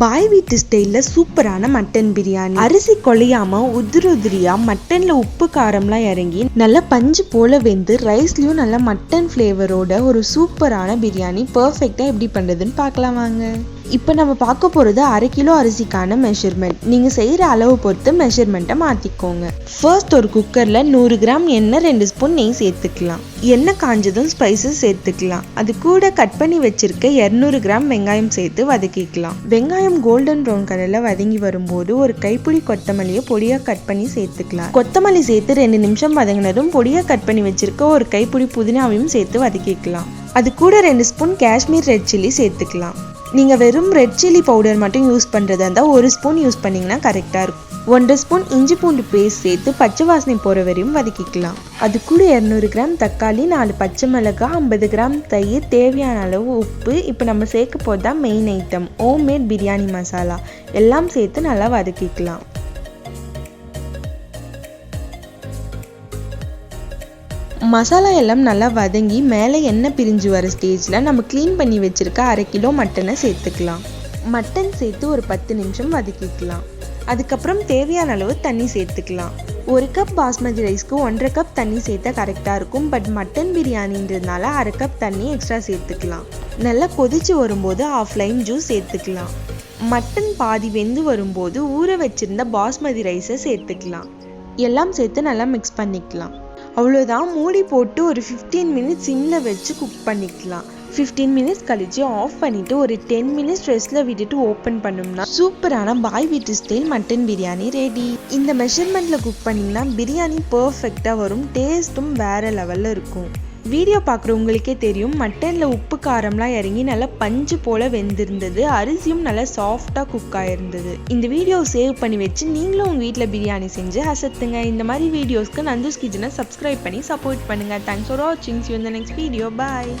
பாய் வீட்டு ஸ்டைலில் சூப்பரான மட்டன் பிரியாணி. அரிசி குழையாம உதிரி உதிரியா மட்டன்ல உப்பு காரம்லாம் இறங்கி நல்லா பஞ்சு போல வெந்து ரைஸ்லயும் நல்லா மட்டன் ஃப்ளேவரோட ஒரு சூப்பரான பிரியாணி. பர்ஃபெக்டாக எப்படி பண்ணுறதுன்னு பார்க்கலாம் வாங்க. இப்போ நம்ம பார்க்க போகிறது அரை கிலோ அரிசிக்கான மெஷர்மெண்ட் நீங்கள் செய்கிற அளவு பொறுத்து மெஷர்மெண்ட்டை மாற்றிக்கோங்க ஃபர்ஸ்ட் ஒரு குக்கரில் நூறு கிராம் எண்ணெய் ரெண்டு ஸ்பூன் நெய் சேர்த்துக்கலாம். எண்ணெய் காஞ்சதும் ஸ்பைசஸ் சேர்த்துக்கலாம். அது கூட கட் பண்ணி வச்சிருக்க இரநூறு கிராம் வெங்காயம் சேர்த்து வதக்கிக்கலாம். வெங்காயம் கோல்டன் ப்ரௌன் கலரில் வதங்கி வரும்போது ஒரு கைப்பிடி கொத்தமல்லியை பொடியாக கட் பண்ணி சேர்த்துக்கலாம். கொத்தமல்லி சேர்த்து ரெண்டு நிமிஷம் வதங்கினதும் பொடியாக கட் பண்ணி வச்சிருக்க ஒரு கைப்பிடி புதினாவையும் சேர்த்து வதக்கிக்கலாம். அது கூட ரெண்டு ஸ்பூன் காஷ்மீர் ரெட் சில்லி சேர்த்துக்கலாம். நீங்கள் வெறும் ரெட் சில்லி பவுடர் மட்டும் யூஸ் பண்ணுறதா இருந்தால் ஒரு ஸ்பூன் யூஸ் பண்ணிங்கன்னா கரெக்டாக இருக்கும். ஒன்றரை ஸ்பூன் இஞ்சி பூண்டு பேஸ்ட் சேர்த்து பச்சை வாசனை போகிற வரையும் வதக்கிக்கலாம். அது கூட இரநூறு கிராம் தக்காளி நாலு பச்சை மிளகாய் ஐம்பது கிராம் தயிர் தேவையான அளவு உப்பு. இப்போ நம்ம சேர்க்க போது தான் main item homemade biryani masala. எல்லாம் சேர்த்து நல்லா வதக்கிக்கலாம். மசாலா எல்லாம் நல்லா வதங்கி மேலே எண்ணெய் பிரிஞ்சு வர ஸ்டேஜில் நம்ம க்ளீன் பண்ணி வச்சுருக்க அரை கிலோ மட்டனை சேர்த்துக்கலாம். மட்டன் சேர்த்து ஒரு பத்து நிமிஷம் வதக்கிக்கலாம். அதுக்கப்புறம் தேவையான அளவு தண்ணி சேர்த்துக்கலாம். ஒரு கப் பாஸ்மதி ரைஸ்க்கு ஒன்றரை கப் தண்ணி சேர்த்தா கரெக்டாக இருக்கும். பட் மட்டன் பிரியாணின்றதுனால அரை கப் தண்ணி எக்ஸ்ட்ரா சேர்த்துக்கலாம். நல்லா கொதிச்சு வரும்போது ஆஃப் லைம் ஜூஸ் சேர்த்துக்கலாம். மட்டன் பாதி வெந்து வரும்போது ஊற வச்சிருந்த பாஸ்மதி ரைஸை சேர்த்துக்கலாம். எல்லாம் சேர்த்து நல்லா மிக்ஸ் பண்ணிக்கலாம். அவ்வளோதான் மூடி போட்டு ஒரு ஃபிஃப்டீன் மினிட்ஸ் சிம்மில் வச்சு குக் பண்ணிக்கலாம். ஃபிஃப்டீன் மினிட்ஸ் கழித்து ஆஃப் பண்ணிவிட்டு ஒரு டென் மினிட்ஸ் ரெஸ்ட்டில் விட்டுட்டு ஓப்பன் பண்ணோம்னா சூப்பரான பாய் வீட்டு ஸ்டைல் மட்டன் பிரியாணி ரெடி இந்த மெஷர்மெண்ட்டில் குக் பண்ணிங்கன்னா பிரியாணி பர்ஃபெக்டாக வரும் டேஸ்ட்டும் வேறு லெவலில் இருக்கும். வீடியோ பார்க்குறவங்களுக்கே தெரியும் மட்டனில் உப்பு காரம்லாம் இறங்கி நல்லா பஞ்சு போல் வெந்திருந்தது. அரிசியும் நல்லா சாஃப்டாக குக் ஆகிருந்தது இந்த வீடியோ சேவ் பண்ணி வச்சு நீங்களும் உங்கள் வீட்டில் பிரியாணி செஞ்சு அசத்துங்க. இந்த மாதிரி வீடியோஸ்க்கு நந்துஸ் கிச்சனை சப்ஸ்கிரைப் பண்ணி சப்போர்ட் பண்ணுங்கள் தேங்க்ஸ் ஃபார் வாட்சிங் யூ இந்த நெக்ஸ்ட் வீடியோ பாய்